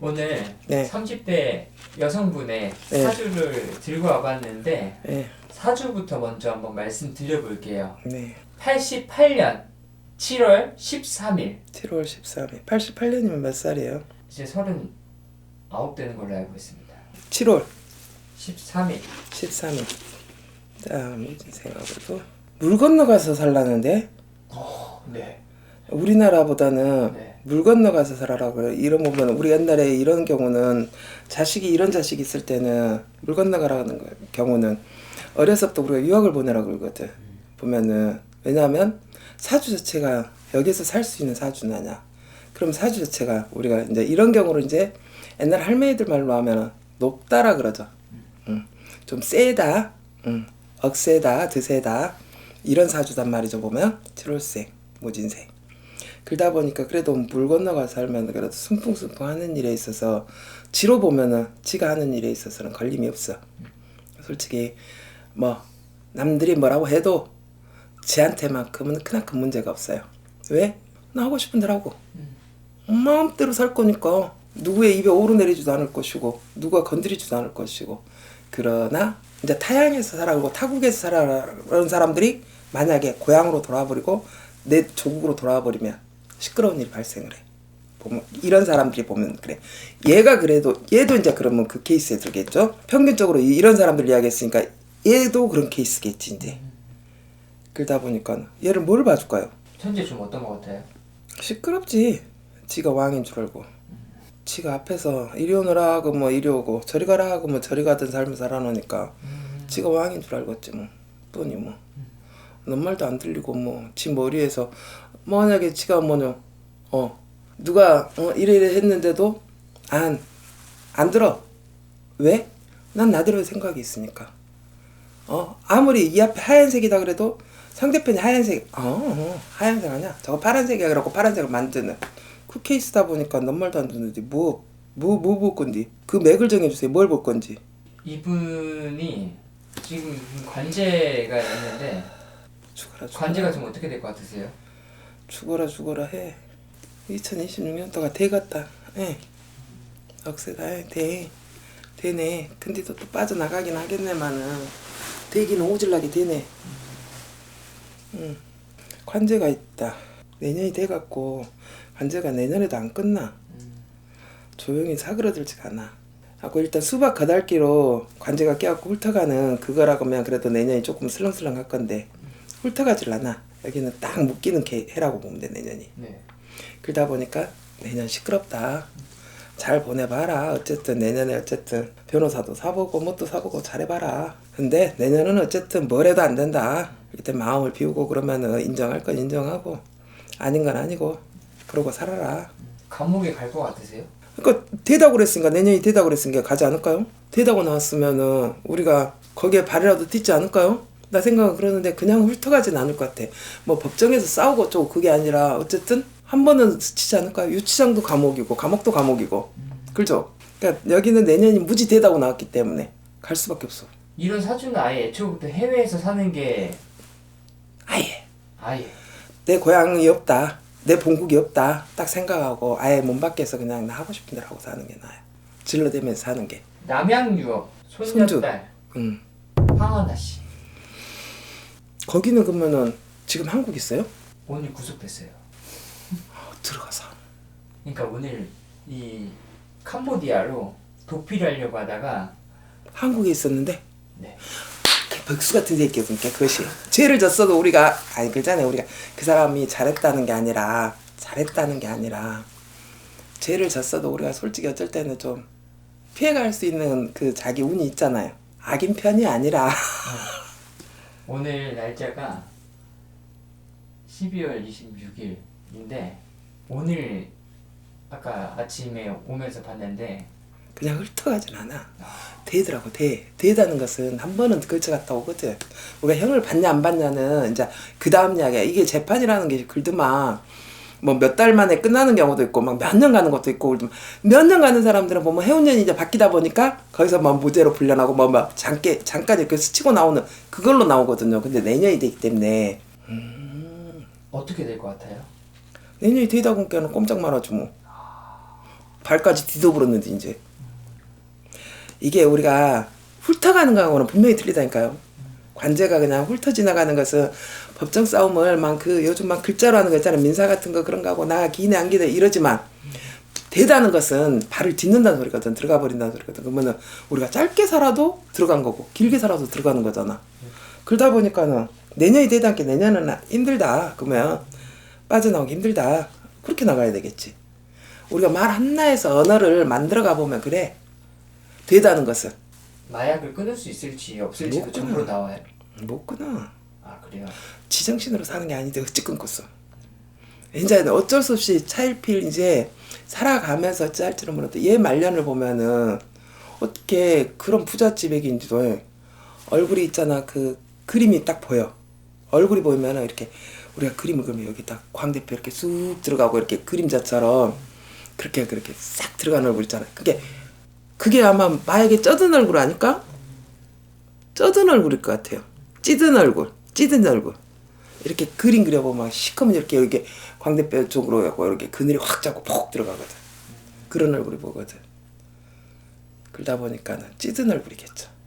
오늘 네. 30대 여성분의 네. 사주를 들고 와봤는데 네. 사주부터 먼저 한번 말씀드려볼게요. 네. 88년 7월 13일 7월 13일. 88년이면 몇 살이에요? 이제 39 되는 걸로 알고 있습니다. 7월 13일 13일. 다음 생각으로 물 건너가서 살라는데 네. 우리나라보다는 네. 물 건너가서 살아라고요. 이런 보면 우리 옛날에 이런 경우는 자식이 이런 자식이 있을 때는 물 건너가라는 거- 경우는 어려서부터 우리가 유학을 보내라고 그러거든. 보면은 왜냐하면 사주 자체가 여기서 살 수 있는 사주는 아니야. 그럼 사주 자체가 우리가 이제 이런 경우를 이제 옛날 할머니들 말로 하면 높다라 그러죠. 응. 좀 세다, 응. 억세다, 드세다 이런 사주단 말이죠. 보면 7월생, 무진생. 그러다 보니까 그래도 물 건너가 살면 그래도 순풍순풍 하는 일에 있어서 지로 보면은 지가 하는 일에 있어서는 걸림이 없어. 솔직히 뭐 남들이 뭐라고 해도 지한테만큼은 크나큰 문제가 없어요. 왜? 나 하고 싶은 대로 하고 마음대로 살 거니까 누구의 입에 오르내리지도 않을 것이고 누가 건드리지도 않을 것이고 그러나 이제 타양에서 살아가고 타국에서 살아가는 사람들이 만약에 고향으로 돌아버리고 내 조국으로 돌아버리면 시끄러운 일이 발생을 해. 보면 이런 사람들이 보면 그래. 얘가 그래도 얘도 이제 그러면 그 케이스에 들겠죠. 평균적으로 이- 이런 사람들 이야기했으니까 얘도 그런 케이스겠지 이제. 그러다 보니까 얘를 뭘 봐줄까요? 현재 좀 어떤 것 같아요? 시끄럽지. 지가 왕인 줄 알고. 지가 앞에서 이리 오너라 하고 뭐 이리 오고 저리 가라 하고 뭐 저리 가던 삶을 살아놓으니까 지가 왕인 줄 알겠지 뭐. 뻔히 뭐. 넌 말도 안 들리고 뭐 지 머리에서 만약에 지가 뭐냐 어 누가 어 이래 이래 했는데도 안 안 들어. 왜? 난 나대로의 생각이 있으니까. 어 아무리 이 앞에 하얀색이다 그래도 상대편이 하얀색 어, 어 하얀색 아니야. 저거 파란색이야 그러고 파란색을 만드는. 그 케이스다 보니까 넌 말도 안 듣는데 뭐 뭐 뭐 볼 건지 그 맥을 정해주세요. 뭘 볼 건지. 이분이 지금 관제가 있는데 죽어라 죽어라. 관제가 좀 어떻게 될 것 같으세요? 죽어라 죽어라 해. 2026년도가 돼 갔다. 예. 억세다. 해. 돼. 되네. 근데 또, 또 빠져나가긴 하겠네만은. 되긴 오질나게 되네. 응 관제가 있다. 내년이 돼갖고 관제가 내년에도 안 끝나. 조용히 사그러들지가 않아. 하고 일단 수박 거달기로 관제가 깨갖고 훑어가는 그거라고 하면 그래도 내년이 조금 슬렁슬렁 할 건데 훑어가질 않아 여기는 딱 묶이는 게 해라고 보면 돼 내년이 네. 그러다 보니까 내년 시끄럽다 잘 보내봐라 어쨌든 내년에 어쨌든 변호사도 사보고 뭣도 사보고 잘해봐라 근데 내년은 어쨌든 뭘 해도 안 된다 이때 마음을 비우고 그러면은 인정할 건 인정하고 아닌 건 아니고 그러고 살아라 감옥에 갈 것 같으세요? 그러니까 되다고 그랬으니까 내년이 되다고 그랬으니까 가지 않을까요? 되다고 나왔으면은 우리가 거기에 발이라도 딛지 않을까요? 나 생각은 그러는데 그냥 훑어가진 않을 것 같아. 뭐 법정에서 싸우고 어쩌고 그게 아니라 어쨌든 한 번은 스치지 않을까요? 유치장도 감옥이고 감옥도 감옥이고 그죠? 그러니까 여기는 내년이 무지 되다고 나왔기 때문에 갈 수밖에 없어. 이런 사주는 아예 애초부터 해외에서 사는 게 아예 아예 내 고향이 없다. 내 본국이 없다. 딱 생각하고 아예 몸 밖에서 그냥 나 하고 싶은 대로 하고 사는 게 나아요. 질러대면서 사는 게. 남양 유업 손주. 손녀딸 음. 황하나 씨 거기는 그러면은 지금 한국 있어요? 오늘 구속됐어요. 어, 들어가서. 그러니까 오늘 이 캄보디아로 도피를 하려고 하다가 한국에 있었는데? 네. 그 백수 같은 새끼였으니까 그것이. 죄를 졌어도 우리가 아니 그잖아요 우리가. 그 사람이 잘했다는 게 아니라 잘했다는 게 아니라 죄를 졌어도 우리가 솔직히 어쩔 때는 좀 피해갈 수 있는 그 자기 운이 있잖아요. 악인 편이 아니라 오늘 날짜가 12월 26일인데 오늘 아까 아침에 오면서 봤는데 그냥 훑어가진 않아. 되더라고 돼 되다는 것은 한 번은 걸쳐갔다 오거든. 우리가 형을 받냐 안 받냐는 이제 그 다음 이야기야. 이게 재판이라는 게 글드만 뭐 몇 달 만에 끝나는 경우도 있고 막 몇 년 가는 것도 있고 몇 년 가는 사람들은 보면 해운년이 이제 바뀌다 보니까 거기서 뭐 무죄로 불려나고 뭐막 잠깐 잠깐 이렇게 스치고 나오는 그걸로 나오거든요. 근데 내년이 되기 때문에. 어떻게 될 것 같아요? 내년이 되다 보니까는 꼼짝 말아주 뭐. 발까지 뒤덮었는데 이제. 이게 우리가 훑어가는 거하고는 분명히 틀리다니까요. 관제가 그냥 훑어 지나가는 것은 법정 싸움을 막 그 요즘 막 글자로 하는 거 있잖아요. 민사 같은 거 그런 거 하고 나 기네 안 기네 이러지만 대다는 것은 발을 딛는다는 소리거든. 들어가 버린다는 소리거든. 그러면은 우리가 짧게 살아도 들어간 거고 길게 살아도 들어가는 거잖아. 그러다 보니까는 내년이 되지 않게 내년은 나- 힘들다. 그러면 빠져나오기 힘들다. 그렇게 나가야 되겠지. 우리가 말 한나에서 언어를 만들어 가 보면 그래. 되다는 것은 마약을 끊을 수 있을지 없을지도 못 정보로 끊어. 나와요. 못 끊어. 아 그래요. 지정신으로 사는 게 아닌데 어찌 끊겠어. 이제 어쩔 수 없이 차일필 이제 살아가면서 짤지는 몰라도 얘 말년을 보면은 어떻게 그런 부잣집 애기인지도 얼굴이 있잖아 그 그림이 딱 보여. 얼굴이 보이면은 이렇게 우리가 그림을 그리면 여기 딱 광대뼈 이렇게 쑥 들어가고 이렇게 그림자처럼 그렇게 그렇게 싹 들어가는 얼굴 있잖아. 그게 그게 아마 마약에 쩌든 얼굴 아닐까? 쩌든 얼굴일 것 같아요. 찌든 얼굴, 찌든 얼굴. 이렇게 그림 그려보면 시커먼 이렇게 이렇게 광대뼈 쪽으로 하고 이렇게 그늘이 확 잡고 푹 들어가거든. 그런 얼굴이 보거든. 그러다 보니까는 찌든 얼굴이겠죠.